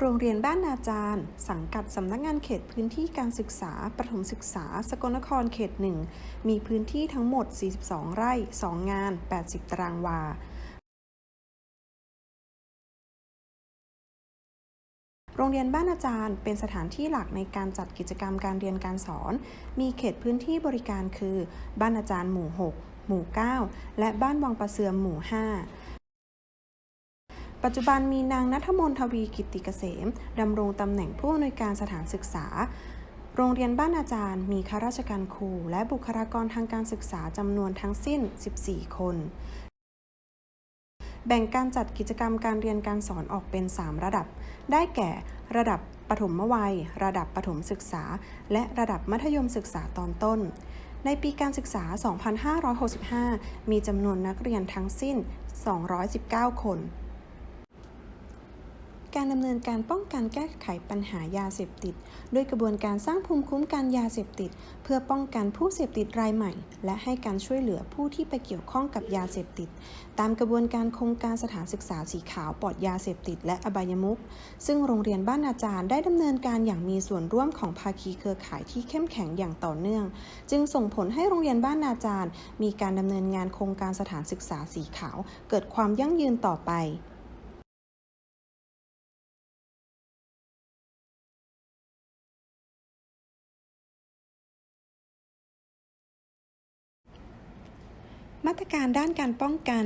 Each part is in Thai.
โรงเรียนบ้านนาจารย์ สังกัดสำนักงานเขตพื้นที่การศึกษา ประถมศึกษา สกลนครเขตหนึ่ง มีพื้นที่ทั้งหมด 42 ไร่ 2 งาน 80 ตารางวา โรงเรียนบ้านอาจารย์ เป็นสถานที่หลักในการจัดกิจกรรมการเรียนการสอน มีเขตพื้นที่บริการคือ บ้านอาจารย์หมู่ 6 หมู่ 9 และบ้านวังประเสือมหมู่ 5 ปัจจุบันมีนางนัทมนทวีกิติเกษมดำรงตำแหน่งผู้อำนวยการสถานศึกษา โรงเรียนบ้านอาจารย์ มีข้าราชการครู และบุคลากรทางการศึกษาจำนวนทั้งสิ้น 14 คน แบ่งการจัดกิจกรรมการเรียนการสอนออกเป็น 3 ระดับ ได้แก่ระดับปฐมวัย ระดับประถมศึกษา และระดับมัธยมศึกษาตอนต้น ในปีการศึกษา 2565 มีจำนวนนักเรียนทั้งสิ้น 219 คน การดำเนินการป้องกันแก้ไขปัญหายาเสพติด ด้วยกระบวนการสร้างภูมิคุ้มกันยาเสพติด เพื่อป้องกันผู้เสพติดรายใหม่ และให้การช่วยเหลือผู้ที่ไปเกี่ยวข้องกับยาเสพติด ตามกระบวนการโครงการสถานศึกษาสีขาวปลอดยาเสพติด และอบายมุขซึ่งโรงเรียนบ้านอาจารย์ได้ดำเนินการอย่างมีส่วนร่วมของภาคีเครือข่ายที่เข้มแข็งอย่างต่อเนื่อง จึงส่งผลให้โรงเรียนบ้านอาจารย์ มีการดำเนินงานโครงการสถานศึกษาสีขาว เกิดความยั่งยืนต่อไป มาตรการด้านการป้องกัน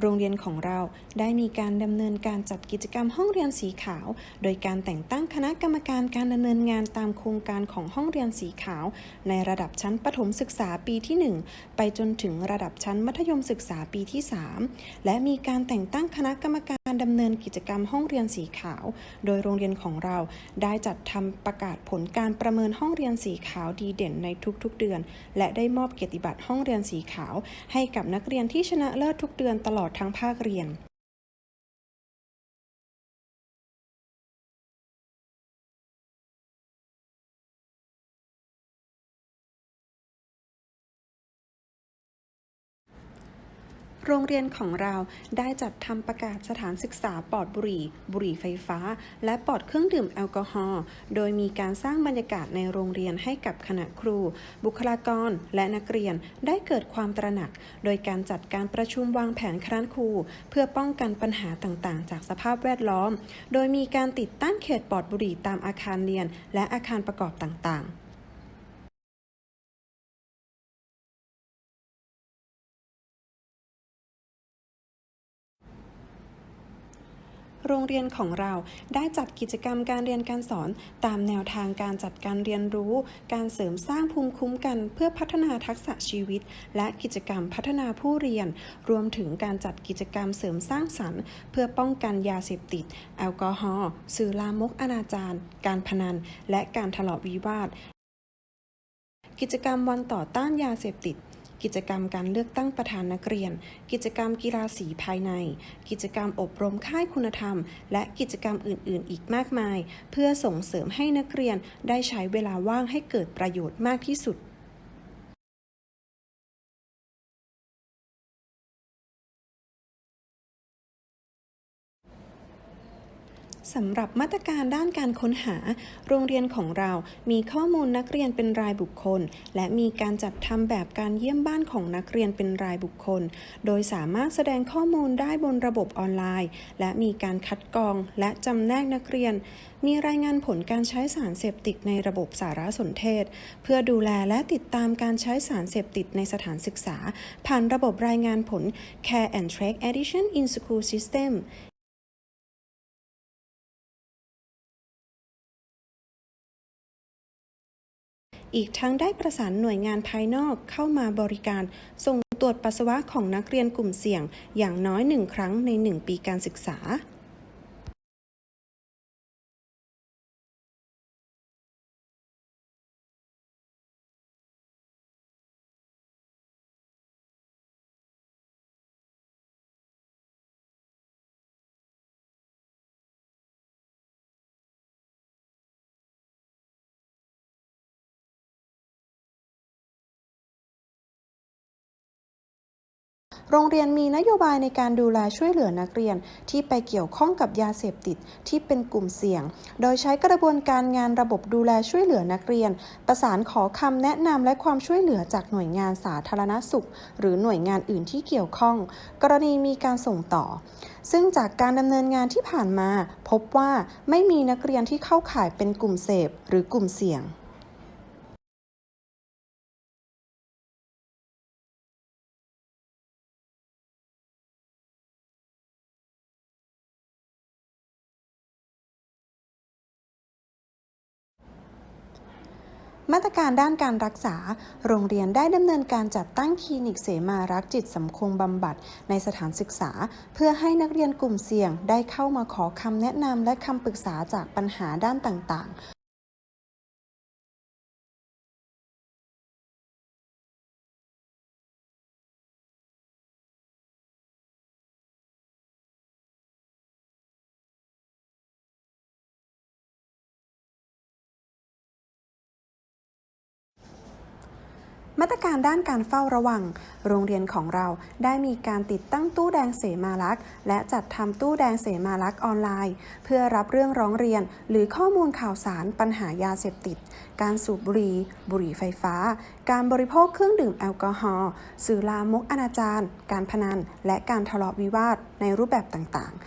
โรงเรียนของเราได้มีการดำเนินการจัดกิจกรรมห้องเรียนสีขาว โดยการแต่งตั้งคณะกรรมการการดำเนินงานตามโครงการของห้องเรียนสีขาว ในระดับชั้นประถมศึกษาปีที่ 1 ไปจนถึงระดับชั้นมัธยมศึกษาปีที่ 3 และมีการแต่งตั้งคณะกรรมการ การดำเนินกิจกรรมห้องเรียนสีขาว โดยโรงเรียนของเราได้จัดทำประกาศผลการประเมินห้องเรียนสีขาวดีเด่นในทุกๆเดือน และได้มอบเกียรติบัตรห้องเรียนสีขาว ให้กับนักเรียนที่ชนะเลิศทุกเดือนตลอดทั้งภาคเรียน โรงเรียนของเราได้จัดทำประกาศสถานศึกษาปลอดบุหรี่ บุหรี่ไฟฟ้า และปลอดเครื่องดื่มแอลกอฮอล์ โดยมีการสร้างบรรยากาศในโรงเรียนให้กับคณะครู บุคลากร และนักเรียนได้เกิดความตระหนัก โดยการจัดการประชุมวางแผนคณะครู เพื่อป้องกันปัญหาต่างๆ จากสภาพแวดล้อม โดยมีการติดตั้งเขตปลอดบุหรี่ตามอาคารเรียน และอาคารประกอบต่างๆ โรงเรียนของเราได้จัดกิจกรรมการเรียนการสอนตามแนวทางการจัดการเรียนรู้ การเสริมสร้างภูมิคุ้มกัน เพื่อพัฒนาทักษะชีวิต และกิจกรรมพัฒนาผู้เรียน รวมถึงการจัดกิจกรรมเสริมสร้างสรรค์ เพื่อป้องกันยาเสพติด แอลกอฮอล์สื่อลามกอนาจารการพนัน และการทะเลาะวิวาทกิจกรรมวันต่อต้านยาเสพติด กิจกรรมการเลือกตั้งประธานนักเรียน กิจกรรมกีฬาสีภายใน กิจกรรมอบรมค่ายคุณธรรม และกิจกรรมอื่น ๆ อีกมากมาย เพื่อส่งเสริมให้นักเรียนได้ใช้เวลาว่างให้เกิดประโยชน์มากที่สุด สำหรับมาตรการด้านการค้นหา โรงเรียนของเรามีข้อมูลนักเรียนเป็นรายบุคคล และมีการจัดทำแบบการเยี่ยมบ้านของนักเรียนเป็นรายบุคคล โดยสามารถแสดงข้อมูลได้บนระบบออนไลน์ และมีการคัดกรองและจำแนกนักเรียน มีรายงานผลการใช้สารเสพติดในระบบสารสนเทศ เพื่อดูแลและติดตามการใช้สารเสพติดในสถานศึกษา ผ่านระบบรายงานผล Care and Track Addition in School System อีกทั้งได้ประสานหน่วยงานภายนอกเข้ามาบริการ ส่งตรวจปัสสาวะของนักเรียนกลุ่มเสี่ยงอย่างน้อยหนึ่งครั้งในหนึ่งปีการศึกษา โรงเรียนมีนโยบายในการดูแลช่วยเหลือนักเรียน ที่ไปเกี่ยวข้องกับยาเสพติดที่เป็นกลุ่มเสี่ยง โดยใช้กระบวนการงานระบบดูแลช่วยเหลือนักเรียน ประสานขอคำแนะนำและความช่วยเหลือจากหน่วยงานสาธารณสุข หรือหน่วยงานอื่นที่เกี่ยวข้อง กรณีมีการส่งต่อ ซึ่งจากการดำเนินงานที่ผ่านมา พบว่าไม่มีนักเรียนที่เข้าข่ายเป็นกลุ่มเสพหรือกลุ่มเสี่ยง มาตรการด้านการรักษา โรงเรียนได้ดำเนินการจัดตั้งคลินิกเสมารักจิตสำคงบำบัดในสถานศึกษา เพื่อให้นักเรียนกลุ่มเสี่ยงได้เข้ามาขอคำแนะนำและคำปรึกษาจากปัญหาด้านต่างๆ มาตรการด้านการเฝ้าระวัง โรงเรียนของเราได้มีการติดตั้งตู้แดงเสมาลักษณ์และจัดทำตู้แดงเสมาลักษณ์ออนไลน์ เพื่อรับเรื่องร้องเรียน หรือข้อมูลข่าวสารปัญหายาเสพติด การสูบบุหรี่บุหรี่ไฟฟ้า การบริโภคเครื่องดื่มแอลกอฮอล์สื่อลามกอนาจารการพนัน และการทะเลาะวิวาทในรูปแบบต่างๆ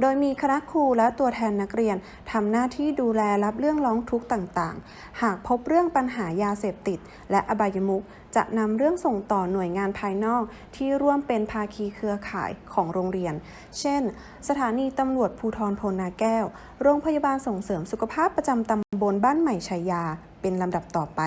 โดยมีคณะครูและตัวแทนนักเรียนทำหน้าที่ดูแลรับเรื่องร้องทุกข์ต่างๆ หากพบเรื่องปัญหายาเสพติด และอบายมุขจะนำเรื่องส่งต่อหน่วยงานภายนอก ที่ร่วมเป็นภาคีเครือข่ายของโรงเรียน เช่น สถานีตำรวจภูทรพลนาแก้ว โรงพยาบาลส่งเสริมสุขภาพประจำตำบลบ้านใหม่ชัยยา เป็นลำดับต่อไป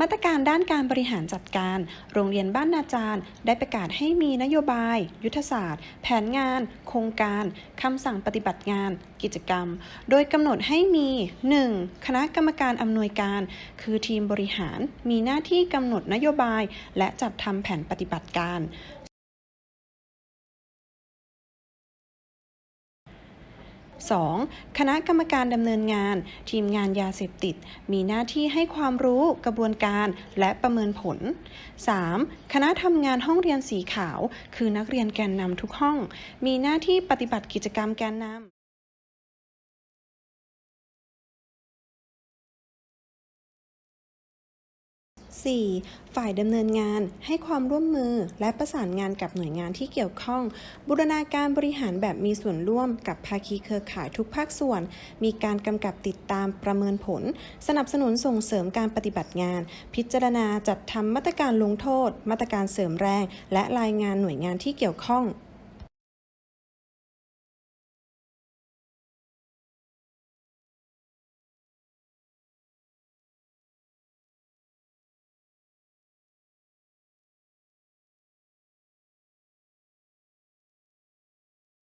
มาตรการด้านการบริหารจัดการ โรงเรียนบ้านนาจารย์ ได้ประกาศให้มีนโยบาย ยุทธศาสตร์ แผนงาน โครงการคำสั่งปฏิบัติงาน กิจกรรม โดยกำหนดให้มี 1. คณะกรรมการอำนวยการ คือทีมบริหารมีหน้าที่กำหนดนโยบาย และจัดทำแผนปฏิบัติการ 2. คณะกรรมการดำเนินงาน ทีมงานยาเสพติด มีหน้าที่ให้ความรู้กระบวนการและประเมินผล 3. คณะทำงานห้องเรียนสีขาว คือนักเรียนแกนนำทุกห้อง มีหน้าที่ปฏิบัติกิจกรรมแกนนำ 4. ฝ่ายดำเนินงานให้ความร่วมมือและประสานงานกับหน่วยงานที่เกี่ยวข้อง บูรณาการบริหารแบบมีส่วนร่วมกับภาคีเครือข่ายทุกภาคส่วน มีการกำกับติดตามประเมินผล สนับสนุนส่งเสริมการปฏิบัติงาน พิจารณาจัดทำมาตรการลงโทษ มาตรการเสริมแรง และรายงานหน่วยงานที่เกี่ยวข้อง